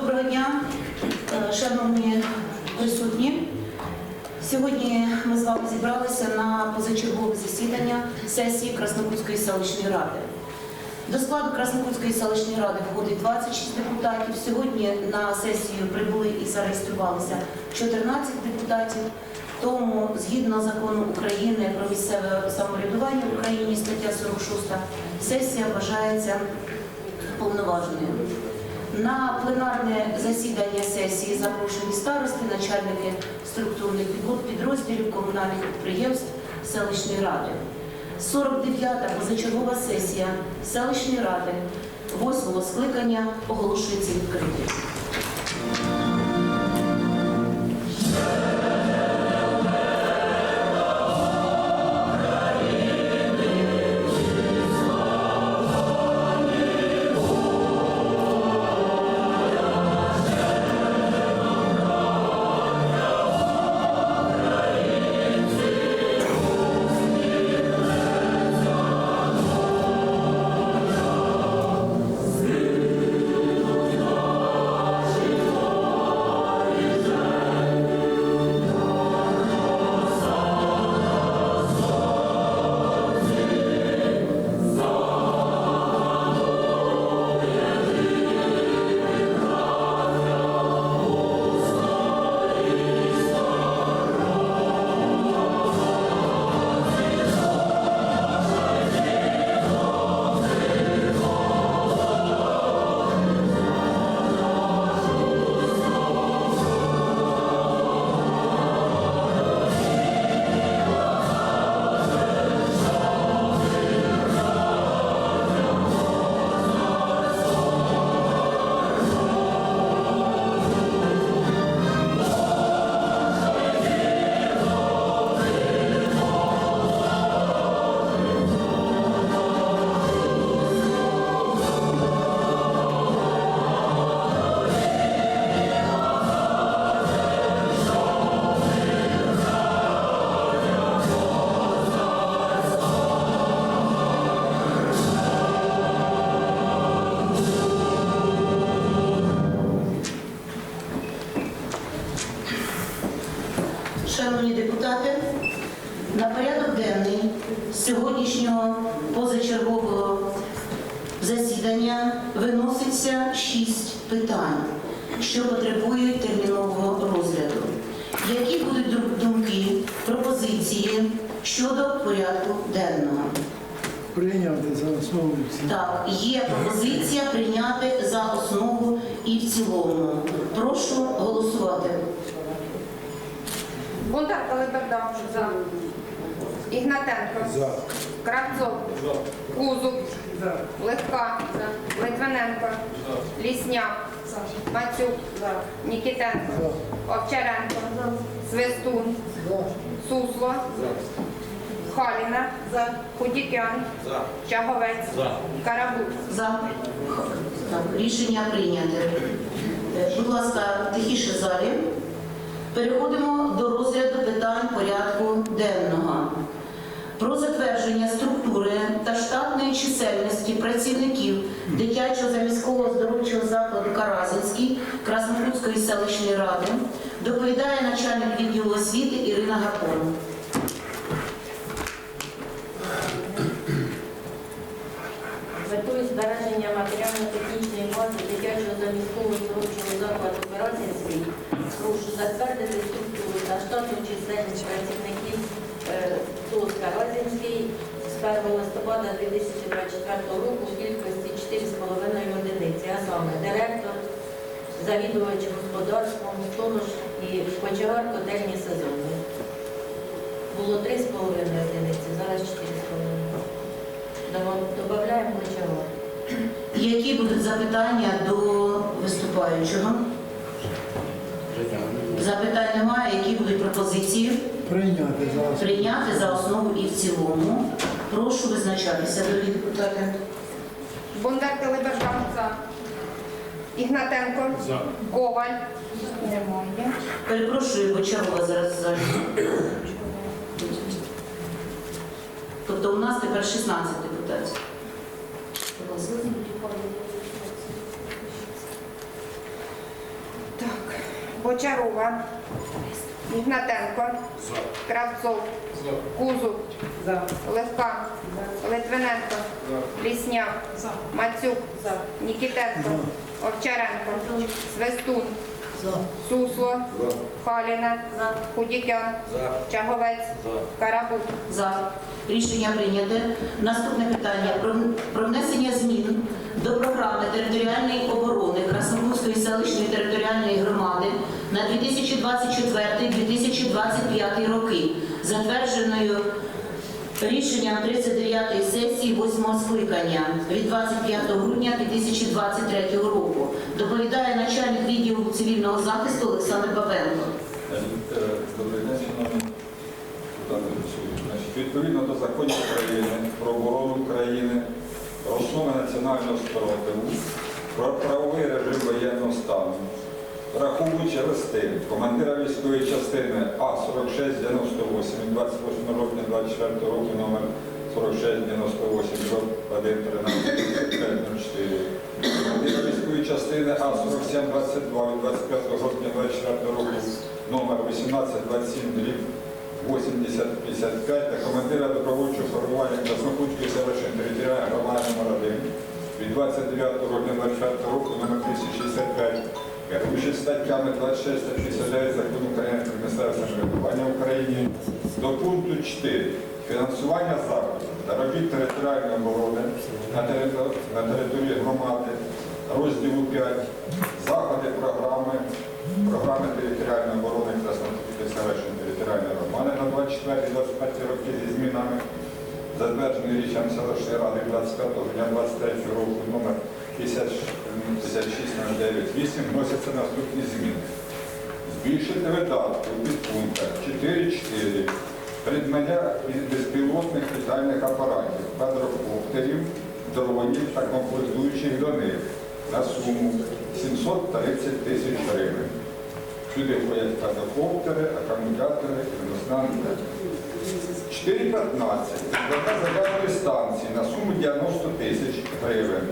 Доброго дня, е, шановні присутні. Сьогодні ми з вами зібралися на позачергове засідання сесії Краснокутської селищної ради. До складу Краснокутської селищної ради входить 26 депутатів. Сьогодні на сесію прибули і зареєструвалися 14 депутатів. Тому, згідно закону України про місцеве самоврядування в Україні, стаття 46, сесія вважається повноваженою. На пленарне засідання сесії запрошені старости, начальники структурних підрозділів комунальних підприємств селищної ради. 49-та позачергова сесія селищної ради 8 скликання оголошується відкритою. Сьогоднішнього позачергового засідання виноситься шість питань, що потребують термінового розгляду. Які будуть думки, пропозиції щодо порядку денного? Прийняти за основу і в цілому. Так, є пропозиція прийняти за основу і в цілому. Прошу голосувати. Бондар Калиберда. За. Ігнатенко. За. Кравцов. Кузуб. Легка. Литвиненко. Лісняк. Мацюк. Нікітенко. Овчаренко. Свистун. Сусло. Халіна. Худікян. Чаговець. Карабут. За. Так, рішення прийняте. Е, Будь ласка, тихіше в залі. Переходимо до розгляду питань порядку денного. Про затвердження структури та штатної чисельності працівників дитячого заміського оздоровчого закладу Каразинський Краснокутської селищної ради доповідає начальник відділу освіти Ірина Гапон. Метою збереження матеріально-технічної бази дитячого заміського здоровчого закладу Каразинський прошу затвердити структуру та штатну чисельність працівників е, ТОЗ Каразинський з 1 листопада 2024 року в кількості 4,5 одиниці, а саме директор, завідувач господарством, тонуш і кочегар котельні сезони. Було 3,5 одиниці, зараз 4,5. Додаємо кочегар. Які будуть запитання до виступаючого? Запитань немає. Які будуть пропозиції? Прийняти за основу. Прийняти за основу і в цілому. Прошу визначатися, дорогі депутати. Бондар Калиберда. За. Ігнатенко. Коваль. Немає. Перепрошую, Бочарова зараз залі. Тобто у нас тепер 16 депутатів. Будь ласка. Бочарова, Ігнатенко, Кравцов, Кузов, Левка, Литвиненко, Лісняк, Мацюк, Нікітенко, Овчаренко, Свистун, Сусло, Халіна, Худікян, Чаговець, Карабут. За. Рішення прийняте. Наступне питання про, про внесення змін до програми територіальної оборони Краснопутської селищної територіальної громади на 2024-2025 роки, затвердженою рішенням 39-ї сесії 8-го скликання від 25 грудня 2023 року. Доповідає начальник відділу цивільного захисту Олександр Бабенко. Е, Відповідно до законів України про оборону України, основи національного спротиву, про правовий режим воєнного стану, враховуючи листи. Командира військової частини А4698 від 28 жовтня 24 року номер 4698 1 13 04 командира військової частини А4722 від 25 жовтня 24 року номер 1827 дріб 8055 та командира добровольчого формування Краснопутської селищної територіальної громади номер 1 від 29 грудня 24 року номер 1065 керуючи статтями 26 та 69 закону України про місцеве самоврядування в Україні до пункту 4 фінансування заходів та робіт територіальної оборони на територ- на території громади розділу 5 заходи програми програми територіальної оборони Краснопутської селищної територіальної громади на 24-25 роки зі змінами, затверджений рішенням селищної ради 25 грудня 23 року номер 5609 вносяться наступні зміни. Збільшити видатки у підпунктах 4.4 придбання безпілотних літальних апаратів, квадрокоптерів, дронів та комплектуючих до них на суму 730 тисяч гривень. Сюди входять квадрокоптери, акумулятори, резонанси. 4.15 придбання зарядної станції на суму 90 тисяч гривень.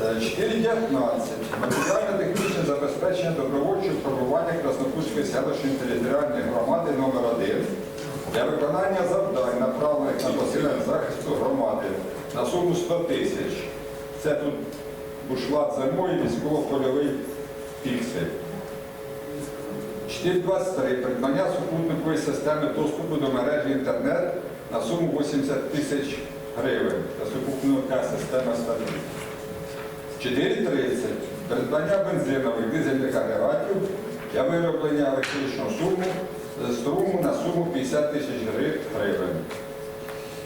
4.19. Матеріально-технічне забезпечення добровольчого формування Краснопутської селищної територіальної громади номер 1 для виконання завдань, направлених на посилення захисту громади на суму 100 тисяч. Це тут бушлат зимою, військово-польовий піксель. 4.23. Придбання супутникової системи доступу до мережі інтернет на суму 80 тисяч гривень. Та супутникова система стабільна. 4.30. Придбання бензинових дизельних агрегатів для вироблення електричного суму, струму на суму 50 тисяч гривень.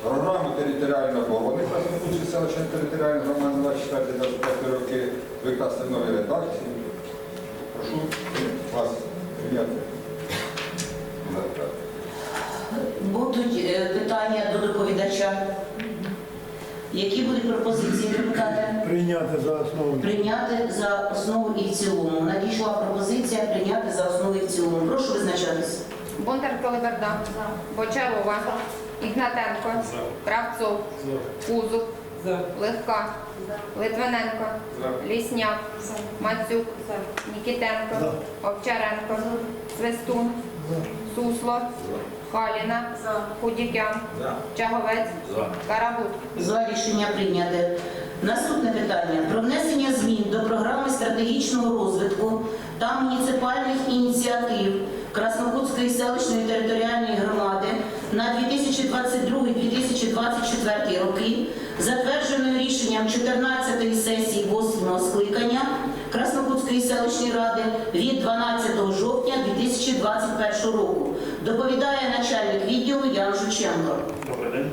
Програму територіальної оборони Краснопутської селищної територіальної громади 24-25 роки викласти в новій редакції. Прошу вас прийняти. Будуть е, питання до доповідача. Які будуть пропозиції депутати? Прийняти за основу. Прийняти за основу і в цілому. Надійшла пропозиція прийняти за основу і в цілому. Прошу визначатись. Бондар Калиберда, Бочарова, Ігнатенко, Кравцов, Кузов, Легка, Литвиненко, Лісняк, Мацюк, Нікітенко, Овчаренко, Свистун, Сусло, Халіна, Худікян, Чаговець, Карабут. За. Рішення прийняте. Наступне питання. Про внесення змін до програми стратегічного розвитку та муніципальних ініціатив Краснопутської селищної територіальної громади на 2022-2024 роки, затвердженою рішенням 14-ї сесії 8 скликання Краснопутської селищної ради від 12 жовтня 2021 року. Доповідає начальник відділу Ян Жученко. Добрий день.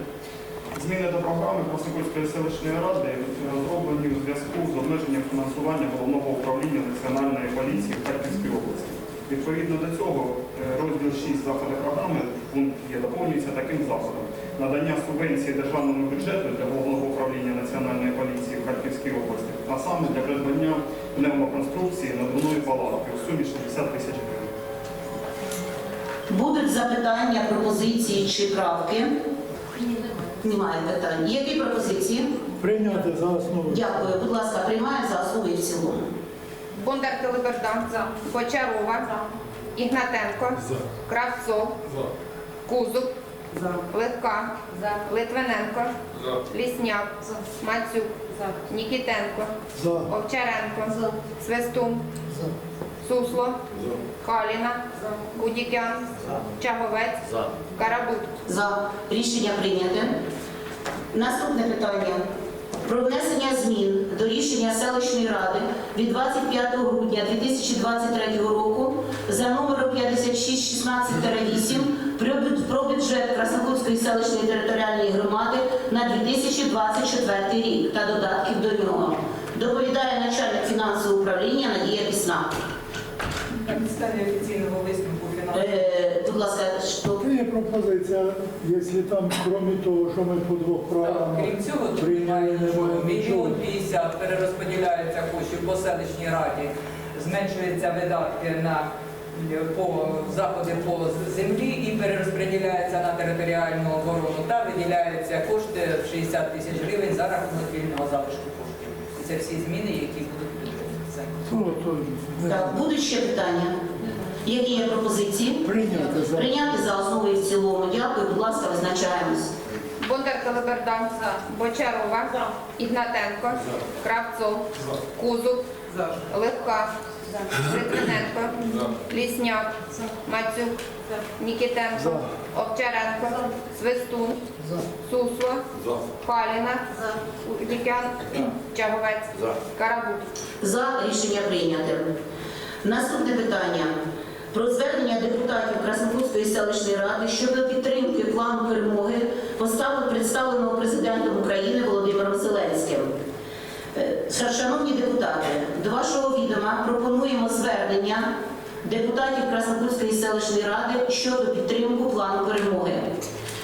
Зміни до програми Краснопольської селищної ради розроблені у зв'язку з обмеженням фінансування головного управління Національної поліції в Харківській області. Відповідно до цього, е, розділ 6 заходи програми пункт є доповнюється таким заходом. Надання субвенції державному бюджету для головного управління Національної поліції в Харківській області, а саме для придбання пневмоконструкції надувної палатки у сумі 60 тисяч гривень. Будуть запитання, пропозиції чи правки? Немає питань. Які пропозиції? Прийняти за основу. Дякую. Будь ласка, приймаю за основу і в цілому. Бондар Телеберда, Бочарова, Ігнатенко, Кравцов, Кузов, Легка, Литвиненко, Лісняк, Мацюк, Нікітенко, За. Овчаренко, Свистун, Сусло, Халіна, Кудікян, Чаговець, Карабут. За. Рішення прийняте. Наступне питання. Про внесення змін до рішення селищної ради від 25 грудня 2023 року за номером 5616-8 про бю- про бюджет Краснокутської селищної територіальної громади на 2024 рік та додатків до нього. Доповідає начальник фінансового управління Надія Пісна. На підставі офіційного висновку Е, будь ласка, що Є пропозиція, якщо там, крім того, що ми по двох програмах Крім цього, прийняли. Мільйон 50 перерозподіляються коштів по селищній раді, зменшуються видатки на по заходи по землі і перерозподіляється на територіальну оборону та виділяються кошти в 60 тисяч гривень за рахунок вільного залишку коштів. І це всі зміни, які будуть не Так, будуть ще питання? Які є пропозиції? Прийняти за. Прийняти за основу і в цілому. Дякую, будь ласка, визначаємось. Бондар Телеберда, Бочарова, Ігнатенко, Кравцов, Кузов, Легка, Литвиненко, Лісняк, Мацюк, Нікітенко, Овчаренко, Свистун, Сусло, Халіна, Кудікян, Чаговець, Карабут. За. Рішення прийняте. Наступне питання. Про звернення депутатів Краснопутської селищної ради щодо підтримки плану перемоги, поставлено представленого президентом України Володимиром Зеленським. Е, Шановні депутати, до вашого відома пропонуємо звернення депутатів Краснопутської селищної ради щодо підтримки плану перемоги.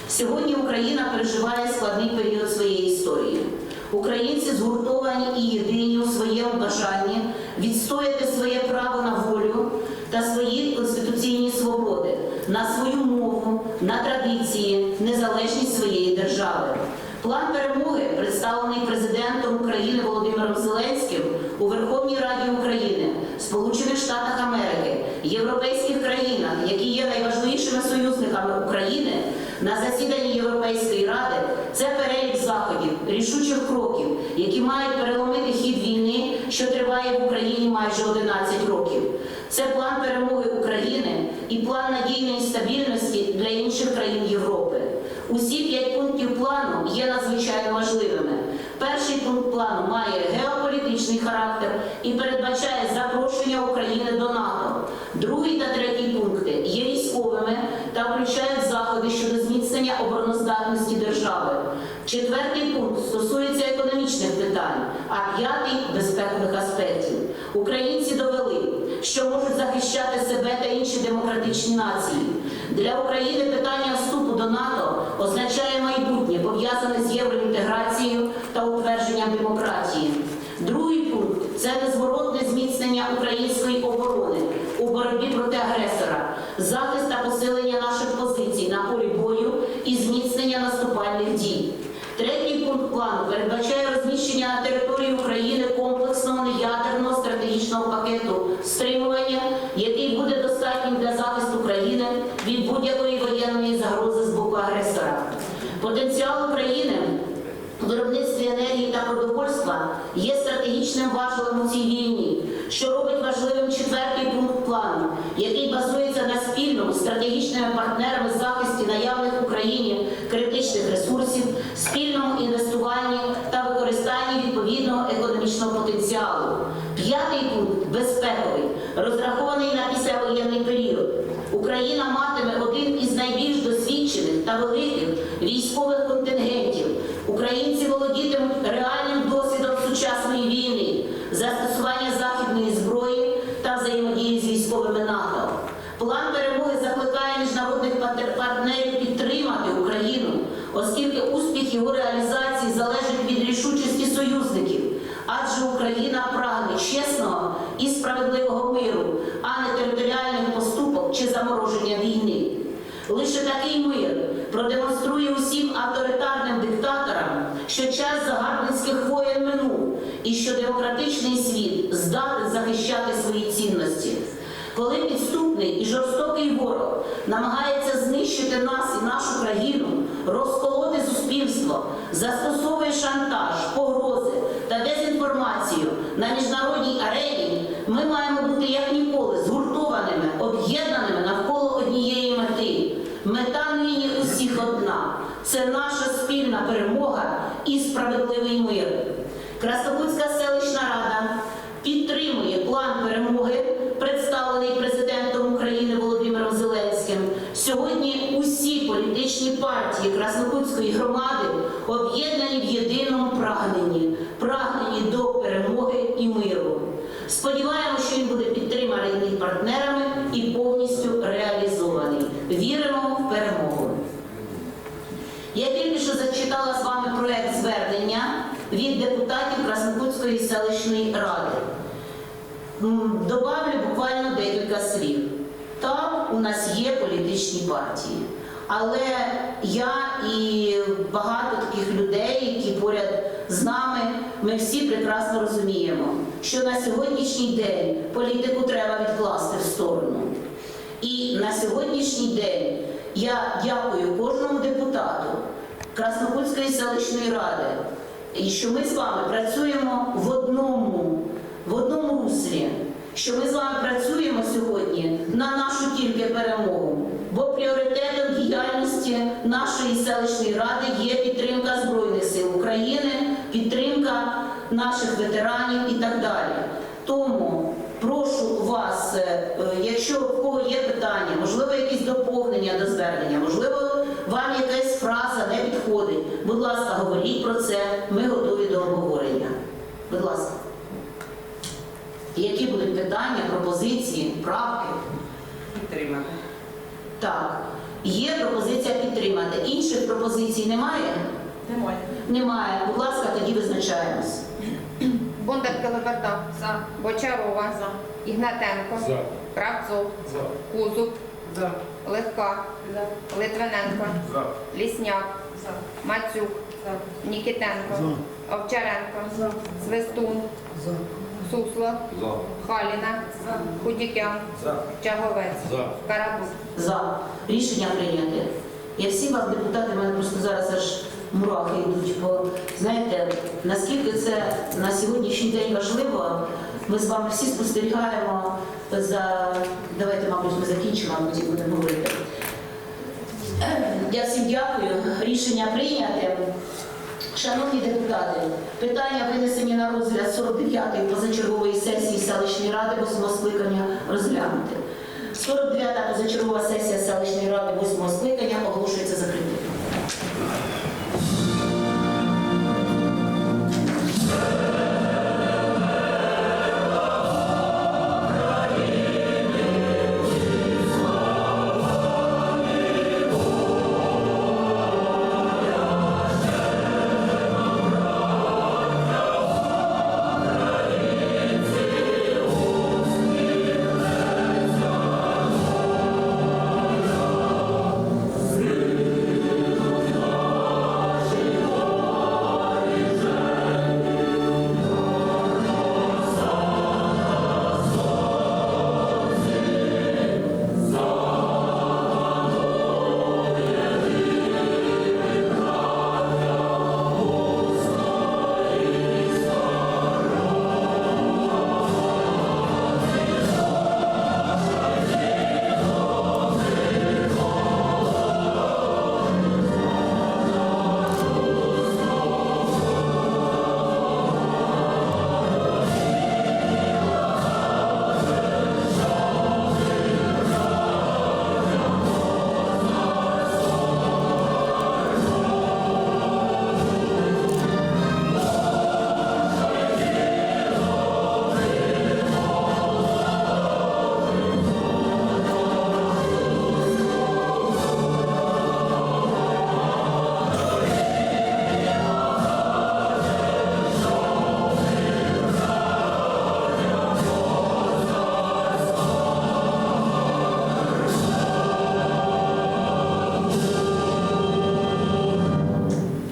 Сьогодні Україна переживає складний період своєї історії. Українці згуртовані і єдині у своєму бажанні відстояти своє право на волю та свої конституційні свободи, на свою мову, на традиції, незалежність своєї держави. План перемоги, президентом України Володимиром Зеленським у Верховній Раді України, Сполучених Штатах Америки, європейських країнах, які є найважливішими союзниками України, на засіданні Європейської ради це перелік заходів, рішучих кроків, які мають переломити хід війни, що триває в Україні майже 11 років. Це план перемоги України і план надійної стабільності для інших країн Європи. Усі п'ять пунктів плану є надзвичайно важливими. Перший пункт плану має геополітичний характер і передбачає запрошення України до НАТО. Другий та третій пункти є військовими та включають заходи щодо зміцнення обороноздатності держави. Четвертий пункт стосується економічних питань, а п'ятий безпекових аспектів. Українці довели, що можуть захищати себе та інші демократичні нації. Для України питання вступу до НАТО означає майбутнє, пов'язане з євроінтеграцією утвердженням демократії. Другий пункт це незворотне зміцнення української оборони у боротьбі проти агресора, захист та посилення наших позицій на полі бою і зміцнення наступальних дій. Третій пункт плану передбачає розміщення на території України комплексного неядерного стратегічного пакету стримування, який буде достатнім для захисту країни від будь-якої воєнної загрози з боку агресора. Потенціал України в виробництві енергії та продовольства є стратегічним важелем у цій війні, що робить важливим четвертий пункт плану, який базується на спільному стратегічними партнерами захисті наявних в Україні критичних ресурсів, спільному інвестуванні та використанні відповідного економічного потенціалу. П'ятий пункт безпековий, розрахований на післявоєнний період. Україна матиме один із найбільш досвідчених та великих військових. Володітимуть реальним загарбницьких воєн минув і що демократичний світ здатен захищати свої цінності. Коли підступний і жорстокий ворог намагається знищити нас і нашу країну, розколоти суспільство, застосовує шантаж, погрози та дезінформацію на міжнародній арені, ми маємо справедливий мир. Краснопутська селищна рада підтримує план перемоги, представлений президентом України Володимиром Зеленським. Сьогодні усі політичні партії Краснопутської громади об'єднані в єдиному прагненні прагненні до перемоги і миру. Сподіваємося, що він буде підтриманий партнерами і повністю реалізований. Віримо в перемогу. Я тільки що зачитала з вами проект звернення від депутатів Краснопутської селищної ради. Добавлю буквально декілька слів. Так, у нас є політичні партії, але я і багато таких людей, які поряд з нами, ми всі прекрасно розуміємо, що на сьогоднішній день політику треба відкласти в сторону. І на сьогоднішній день я дякую кожному депутату Краснопольської селищної ради, і що ми з вами працюємо в одному, в одному руслі, що ми з вами працюємо сьогодні на нашу тільки перемогу. Бо пріоритетом діяльності нашої селищної ради є підтримка Збройних сил України, підтримка наших ветеранів і так далі. Тому прошу вас, е, е, якщо в кого є питання, можливо, якісь доповнення до звернення, можливо, вам якась фраза не підходить. Будь ласка, говоріть про це. Ми готові до обговорення. Будь ласка. Які будуть питання, пропозиції, правки? Підтримати. Так, є пропозиція підтримати. Інших пропозицій немає? Немає. Немає. Будь ласка, тоді визначаємось. Бондар Телеберда. За. Бочарова. За. Ігнатенко. За. Кравцов. За. Кузуб. За. Легка. Литвиненко. За. Лісняк. Мацюк. Нікітенко. Овчаренко. Свистун. Сусло. Халіна. Худікян. Чаговець. Карабук. За. Рішення прийняте. Я всі вас, депутати, в мене просто зараз аж мурахи йдуть. Бо знаєте, наскільки це на сьогоднішній день важливо, ми з вами всі спостерігаємо за. Давайте, мабуть, ми закінчимо, а потім будемо говорити. Я всім дякую. Рішення прийняте. Шановні депутати, питання винесені на розгляд 49-ї позачергової сесії селищної ради 8 скликання розглянути. 49-та позачергова сесія селищної ради 8 скликання оголошується закритою.